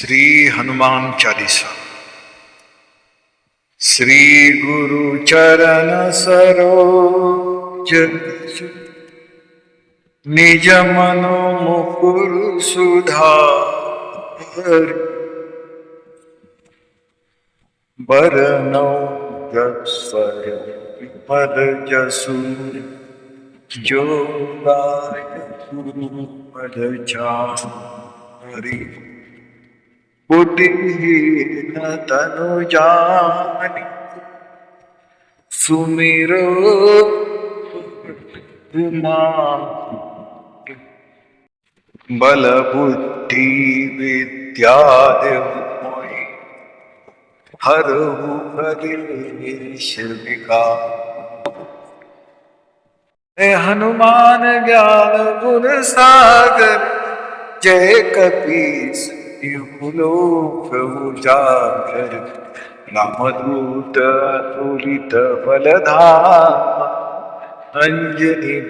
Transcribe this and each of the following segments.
श्री हनुमान चालीसा। श्री गुरु चरण सरोज। निज मनो मुकुर सुधार। बरनौ रसर विमल जसु जो गाय गुरु पद चारि। बुद्धिहीन तनु जानि, सुमिरो बल बुद्धि विद्या मोहि, हरहु हरीश हनुमान ज्ञान गुण सागर, जय कपीस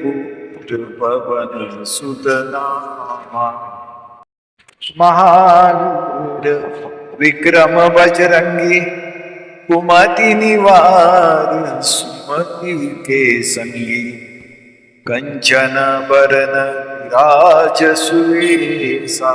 पुत्र पवन सुतनामा महावीर विक्रम बजरंगी कुमति निवार सुमति के संगी कंचन बरन राज सुवेशा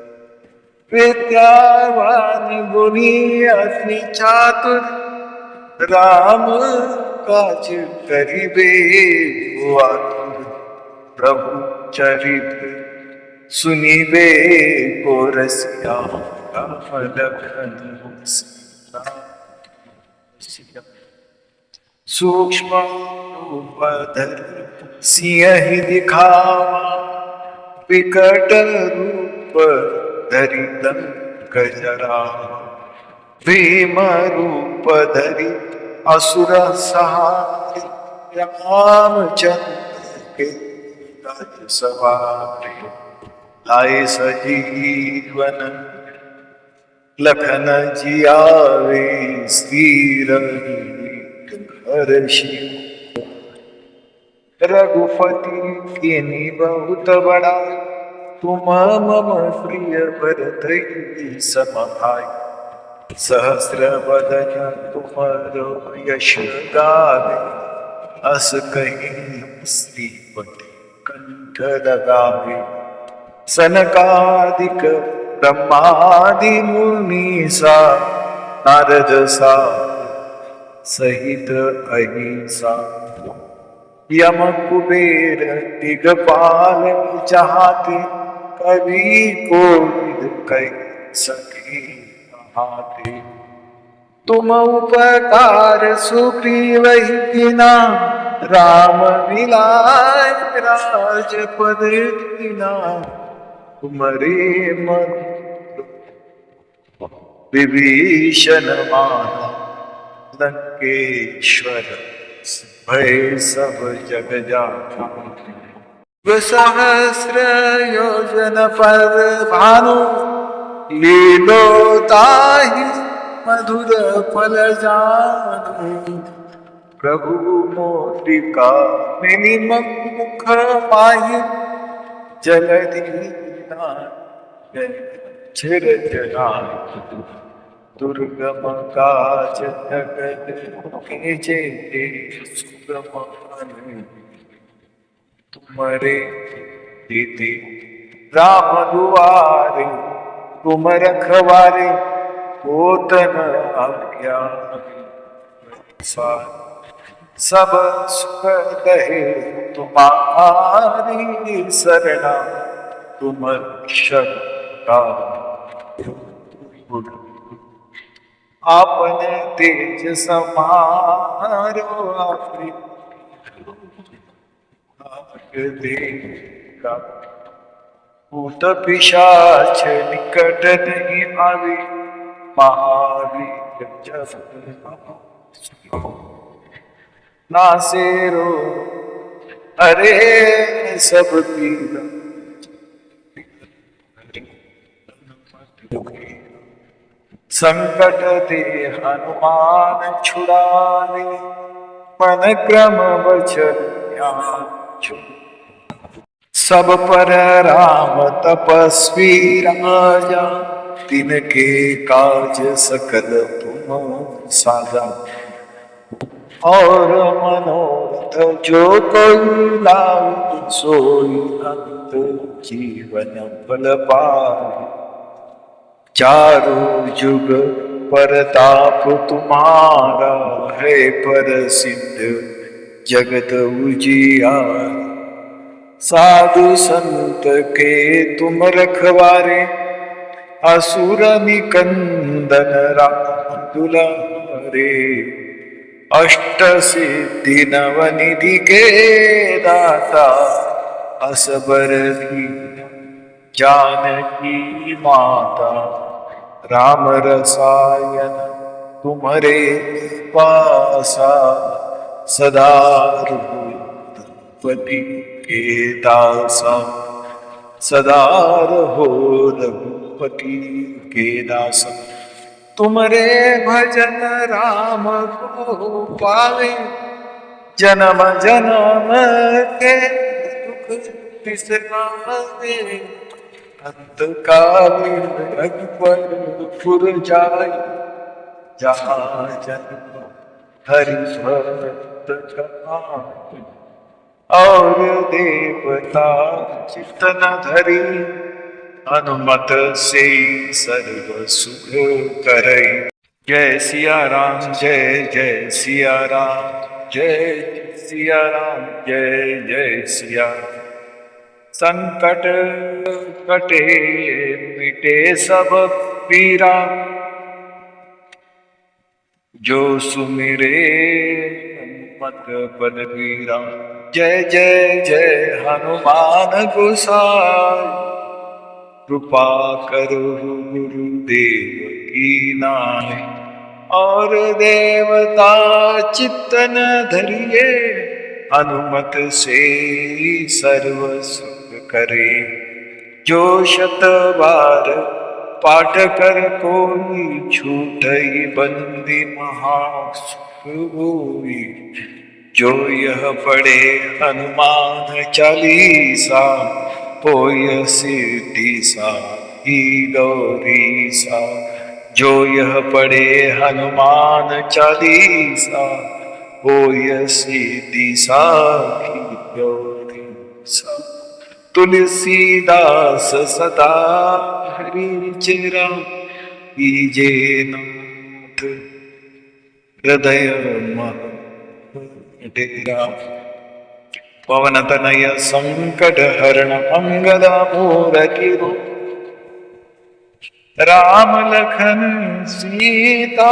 विद्यावान गुणी अति चातुर राम काज करिबे आतुर प्रभु चरित्र सुनिबे को रसिया सूक्ष्म सिंह दिखावा, विकट रूप धरि गजरा भीम रूप धरि असुर सहारे रामचंद्र के सवारे सजीवन लखन जियावे स्थिर हर्षि रघुपति की बहुत बड़ा तुम मम प्रिय भरत समभाई सहस्र बदन तुमरो यश गावे अस कहीं कंठ लगावे सनकादिक ब्रह्मादि मुनीसा नारद सा सहित अहिंसा। यम कुबेर दिगपाल चाहते कभी को सके हाथे तुम उपकार सुग्रीव किना राम मिलाय राजपद दीना तुमरे मन विभीषण माना लंकेश्वर भय सब जग जाता सहस्र योजन पर भानु लीलोताहि मधुर फल जानु प्रभु मोटिका मिनि मुख पाहि छिर जना दुर्गम काज जगत के जेते सुगम तुम्हारे दीदी राम दुआरे, तुम रखवारे, पोतन आज्ञा सब सुख दहे। तुम्हारी शरणा, तुम शक्ता आपने तेज समारो आपने भूत पिशाच निकट नहीं आवे महावीर जब नासेरो अरे सब पीरा संकट ते हनुमान छुड़ाने मन क्रम वचन ध्यान छुड़ सब पर राम तपस्वी राजा। तिनके काज सकल तुम साजा। और मनोरथ जो कोई सोई अंत जीवन बल पाए चारों जुग परताप तुम्हारा है पर सिद्ध जगत उजियार साधु संत के तुम रखवारे असुर निकंदन दुलारे अष्ट सिद्धि नवनिधि के दाता, असबर जानकी माता। राम रसायन तुम्हारे पासा, सदा रघुपति के दासा सदा रहो रघुपति के दासा तुमरे भजन राम को पावे, जन्म जन्म के दुख अंत काल रघुपत जाय जहाँ जन्म हरि भक्त और देवता चितन धरी, अनुमत से सर्व सुख करे जय सिया राम, जय जय सिया राम, जय सिया राम, जय जय सिया संकट कटे, मिटे सब पीरा। जो सुमिरे मत बलबीरा जय जय जय हनुमान गोसाई। कृपा करो गुरुदेव की नाय और देवता चित्तन धरिए, हनुमत से सर्व सुख करे। जो शत बार पाठ कर कोई छूट बंदी महासुख होई। जो यह पढ़े हनुमान चालीसा, पोय सिद्धि सा, ही गौरी सा। जो यह पढ़े हनुमान चालीसा होय सिद्धि सा, ही गौरी सा। तुलसीदास सदा हरि चिरा कीजे नाथ, हृदय डेरा पवन तनय संकट हरण मंगल मूरति राम लखन सीता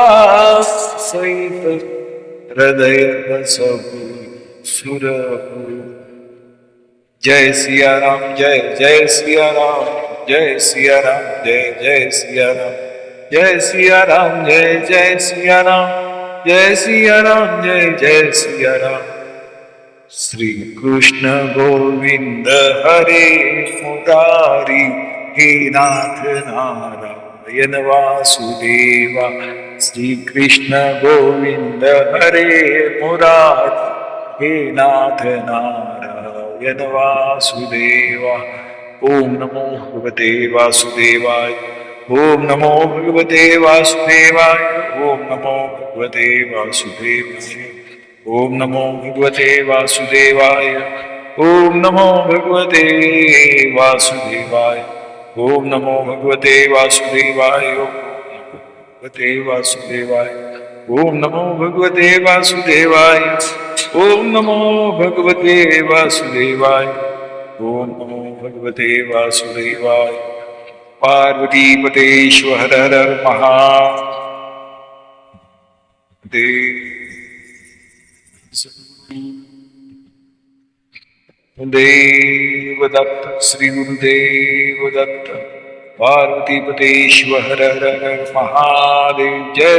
सहित हृदय सब सुरभु जय सिया राम जय जय सिया राम जय सिया राम जय जय सिया राम जय सिया राम जय जय सिया राम जय सिया राम जय जय सिया राम श्री कृष्ण गोविंद हरे मुरारी हे नाथ नारायण वासुदेवा। श्री कृष्ण गोविंद हरे मुरारी हे नाथ नारायण वासुदेवा। ओम नमो भगवते वासुदेवाय, ओम नमो भगवते वासुदेवाय, ओम नमो भगवते वासुदेवाय। ओम नमो भगवते वासुदेवाय। ओम नमो भगवते वासुदेवाय। ओम नमो भगवते वासुदेवाय। भगवते वासुदेवाय। ओम नमो भगवते वासुदेवाय। ओम नमो भगवते वासुदेवाय। ओम नमो भगवते वासुदेवाय। पार्वती पतेश्वर हर हर महा। देव दत्त श्री गुरुदेव दत्त पार्वती पतेश्वर हर हर महादेव जय।